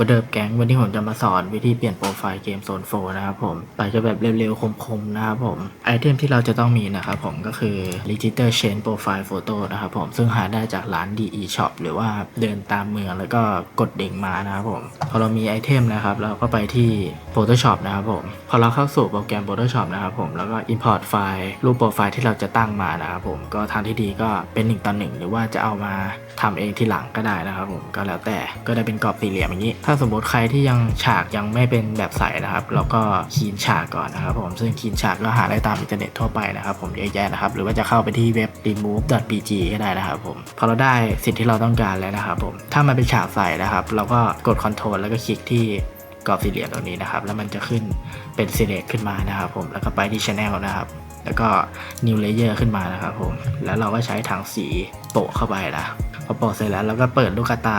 วันเดิมแก๊งวันนี้ผมจะมาสอนวิธีเปลี่ยนโปรไฟล์เกมโซนโฟนะครับผมไปจะแบบเร็วๆ คมๆ นะครับผมไอเทมที่เราจะต้องมีนะครับผมก็คือ Digital Change Profile Photo นะครับผมซึ่งหาได้จากร้าน DE Shop หรือว่าเดินตามเมืองแล้วก็กดเด้งมานะครับผมพอเรามีไอเทมนะครับ เราก็ไปที่ Photoshop นะครับผมพอเราเข้าสู่โปรแกรม Photoshop นะครับผมแล้วก็ Import ไฟล์รูปโปรไฟล์ที่เราจะตั้งมานะครับผมก็ทางที่ดีก็เป็น1ต่อ1หรือว่าจะเอามาทำเองที่หลังก็ได้นะครับผมก็แล้วแต่ก็ได้เป็นกรอบสี่เหลี่ยมอย่างนี้ถ้าสมมติใครที่ยังฉากยังไม่เป็นแบบใสนะครับ เราก็คีนฉากก่อนนะครับผมซึ่งคีนฉากก็หาได้ตามอินเทอร์เน็ตทั่วไปนะครับผมเยอะแยะนะครับ หรือว่าจะเข้าไปที่เว็บ remove.bg ก็ได้นะครับผมพอเราได้สิ่งที่เราต้องการแล้วนะครับผมถ้ามันเป็นฉากใสนะครับ เราก็กด Ctrl แล้วก็คลิกที่กรอบสี่เหลี่ยมตรงนี้นะครับ แล้วมันจะขึ้นเป็น select ขึ้นมานะครับผมแล้วก็ไปที่ channel นะครับแล้วก็ new layer ขึ้นมานะครับผม แล้วเราก็ใช้ถังสีโปะเข้าไปนะ พอโปะเสร็จแล้วเราก็เปิดลูกตา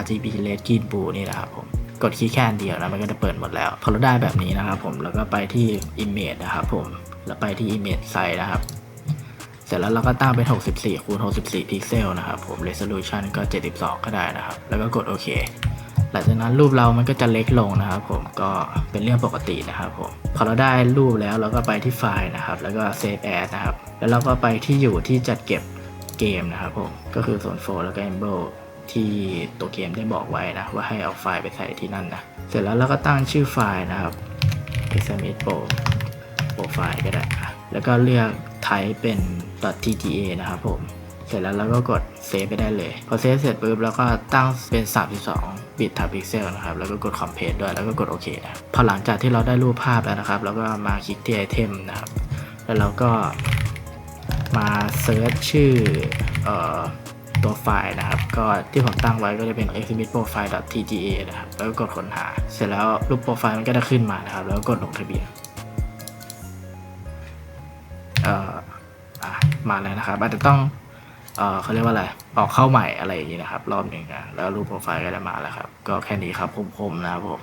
RGB red green blue นี่นะครับผมกดคลิกแค่นเดียวนะมันก็จะเปิดหมดแล้วพอเราได้แบบนี้นะครับผมแล้วก็ไปที่ image นะครับผมแล้วไปที่ image size นะครับ เสร็จแล้วเราก็ตั้งเป็น 64คูณ64 พิกเซลนะครับผม resolution ก็ 72 ก็ได้นะครับ แล้วก็กดโอเคหลังจากนั้นรูปเรามันก็จะเล็กลงนะครับผมก็เป็นเรื่องปกตินะครับผมพอเราได้รูปแล้วเราก็ไปที่ไฟล์นะครับ แล้วก็ save as นะครับ แล้วเราก็ไปที่อยู่ที่จัดเก็บ เกมนะครับผม ก็คือ zone 4แล้วก็ Embro ที่ตัวเกมได้บอกไว้นะ ว่าให้เอาไฟล์ไปใส่ที่นั่นนะ เสร็จแล้วเราก็ตั้งชื่อไฟล์นะครับ XML Pro โปรไฟล์ก็ได้อะแล้วก็เลือก type เป็น .tga นะครับผม เสร็จแล้วเราก็กดเซฟไปได้เลย พอเซฟเสร็จปุ๊บเราก็ตั้งเป็น 32 บิต per pixel นะครับ แล้วก็กด compress ด้วย แล้วก็กดโอเคนะ พอหลังจากที่เราได้รูปภาพแล้วนะครับ เราก็มาคลิกที่ไอเทมนะครับ แล้วเราก็ มาเซิร์ชชื่ออตัวไฟล์นะครับ ก็ที่ผมตั้งไว้ก็จะเป็น exhibit profile tga นะครับ แล้วก็กดค้นหา เสร็จแล้วรูปโปรไฟล์มันก็จะขึ้นมานะครับ แล้วก็กดลงทะเบียนมาแล้วนะครับ อาจจะต้องเอเขาเรียกว่าอะไร ออกเข้าใหม่อะไรอย่างนี้นะครับ รอบหนึ่งนะแล้วรูปโปรไฟล์ก็จะมาแล้วครับ ก็แค่นี้ครับคมๆนะครับผม